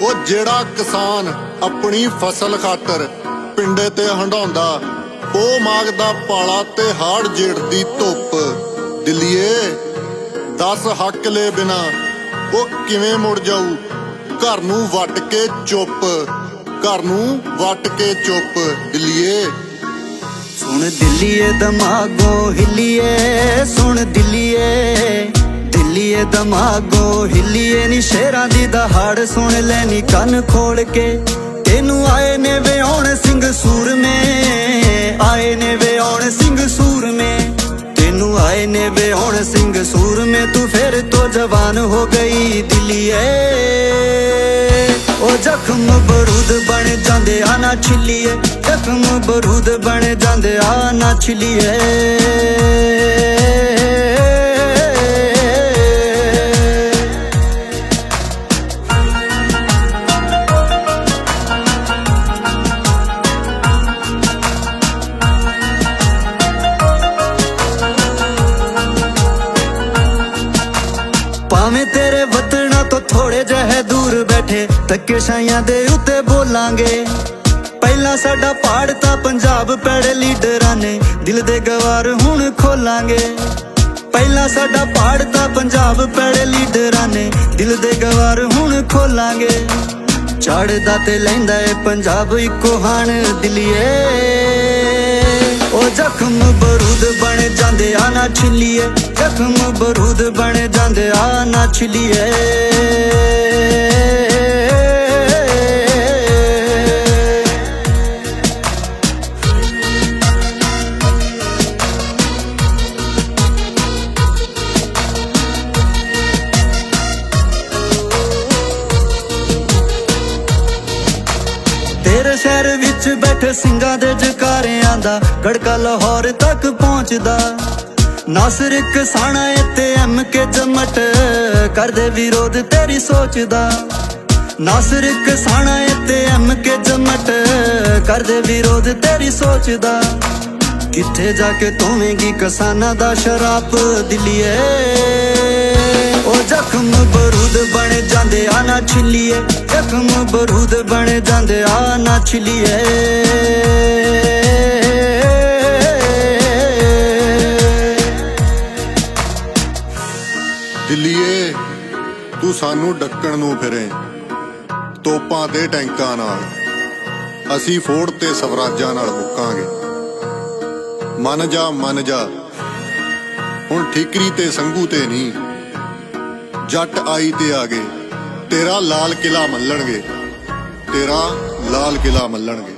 ਉਹ ਜਿਹੜਾ ਕਿਸਾਨ ਆਪਣੀ ਫਸਲ ਖਾਤਰ ਪਿੰਡੇ ਤੇ ਹੰਡਾਉਂਦਾ ਉਹ ਮਾਗਦਾ ਪਾਲਾ ਤੇ ਹਾੜ ਜੇੜ ਦੀ ਧੁੱਪ। ਦਿੱਲੀਏ 10 ਹੱਕ ਲੈ ਬਿਨਾ ਉਹ ਕਿਵੇਂ ਮੁੜ ਜਾਊ? ਘਰ ਨੂੰ ਵੱਟ ਕੇ ਚੁੱਪ, ਘਰ ਨੂੰ ਵੱਟ ਕੇ ਚੁੱਪ। ਦਿੱਲੀਏ। ਸੁਣ ਦਿੱਲੀਏ, ਦਮਾਗੋ ਹਿੱਲੀਏ, ਸੁਣ ਦਿੱਲੀਏ। ਦਿੱਲੀਏ ਦਮਾਗੋ, ਹਿੱਲੀਏ ਨੀ ਸ਼ੇਰਾਂ ਦੀ ਦਹਾੜ, ਸੁਣ ਲੈ ਨੀ ਕੰਨ ਖੋਲ ਕੇ। ਤੈਨੂੰ ਆਏ ਨੇ ਵਿਆਉਣ ਸਿੰਘ ਸੂਰਮੇ, ਆਏ ਨੇ ਵਿਆਉਣ ਸਿੰਘ ਸੂਰਮੇ। ਤੈਨੂੰ ਆਏ ਨੇ ਵਿਆਉਣ ਸਿੰਘ ਸੂਰਮੇ, ਤੂੰ ਫਿਰ ਤੋਂ ਜਵਾਨ ਹੋ ਗਈ ਦਿੱਲੀਏ। ਉਹ ਜ਼ਖਮ ਬਰੂਦ ਬਣ ਜਾਂਦੇ ਆ ਨਾ ਛਿੱਲੀਏ, ਜ਼ਖਮ ਬਰੂਦ ਬਣ ਜਾਂਦੇ ਆ ਨਾ ਛਿੱਲੀਏ। ਥੋੜੇ ਜਿਹੇ ਦੂਰ ਬੈਠੇ ਤੱਕੇ ਸ਼ਾਈਆਂ ਦੇ ਉੱਤੇ ਬੋਲਾਂਗੇ। ਪਹਿਲਾਂ ਸਾਡਾ ਪਹਾੜ ਤਾਂ ਪੰਜਾਬ ਪੈੜੇ ਲੀਡਰਾਂ ਨੇ, ਦਿਲ ਦੇ ਗਵਾਰ ਹੁਣ ਖੋਲਾਂਗੇ। ਪਹਿਲਾਂ ਸਾਡਾ ਪਹਾੜ ਤਾਂ ਪੰਜਾਬ ਪੈੜੇ ਲੀਡਰਾਂ ਨੇ, ਦਿਲ ਦੇ ਗਵਾਰ ਹੁਣ ਖੋਲਾਂਗੇ। ਚੜਦਾ ਤੇ ਲੈਂਦਾ ਏ ਪੰਜਾਬ ਇੱਕੋ ਹਾਣ ਦਿਲੀਏ। ਉਹ ਜ਼ਖਮ ਬਰੂਦ ਬਣ ਜਾਂਦੇ ਆ ਨਾ ਛਿੱਲੀਏ, ਜ਼ਖਮ ਬਰੂਦ ਬਣ ਜਾਂਦੇ ਆ ਨਾ ਛਿੱਲੀਏ। ਸ਼ਹਿਰ ਵਿੱਚ ਬੈਠੇ ਸਿੰਘਾਂ ਦੇ ਜਕਾਰਿਆਂ ਦਾ ਗੜਕਾ ਲਾਹੌਰ ਤੱਕ ਪਹੁੰਚਦਾ। ਨਾਸਰ ਕਿਸਾਨਾ ਤੇ ਐਮ ਕੇ ਜਮਟ ਕਰਦੇ ਵਿਰੋਧ ਤੇਰੀ ਸੋਚਦਾ। ਨਾਸਰ ਕਿਸਾਨਾ ਤੇ ਐਮ ਕੇ ਜਮਟ ਕਰਦੇ ਵਿਰੋਧ ਤੇਰੀ ਸੋਚਦਾ। ਕਿੱਥੇ ਜਾ ਕੇ ਤੋਵੇਂਗੀ ਕਿਸਾਨਾਂ ਦਾ ਸ਼ਰਾਪ ਦਿੱਲੀਏ? ਉਹ ਜ਼ਖਮ ਬਰੂਦ ਬਣ ਜਾਂਦੇ ਆ ਨਾ ਛਿੱਲੀਏ। ਜ਼ਖਮ ਬਰੂਦ ਬਣ ਜਾਂਦੇ ਆ ਨਾ ਛਿੱਲੀਏ ਦਿੱਲੀਏ, ਤੂੰ ਸਾਨੂੰ ਡੱਕਣ ਨੂੰ ਫਿਰੇ, ਤੋਪਾਂ ਤੇ ਟੈਂਕਾਂ ਨਾਲ। ਅਸੀਂ ਫੋੜ ਤੇ ਸਵਰਾਜਾਂ ਨਾਲ ਮੁੱਕਾਂਗੇ। ਮਨ ਜਾ, ਮੰਨ ਜਾ, ਹੁਣ ਠੀਕਰੀ ਤੇ ਸੰਗੂ ਤੇ ਨਹੀਂ, ਜੱਟ ਆਈ ਤੇ ਆ ਗਏ। ਤੇਰਾ ਲਾਲ ਕਿਲਾ ਮੱਲਣਗੇ ਤੇਰਾ ਲਾਲ ਕਿਲਾ ਮੱਲਣਗੇ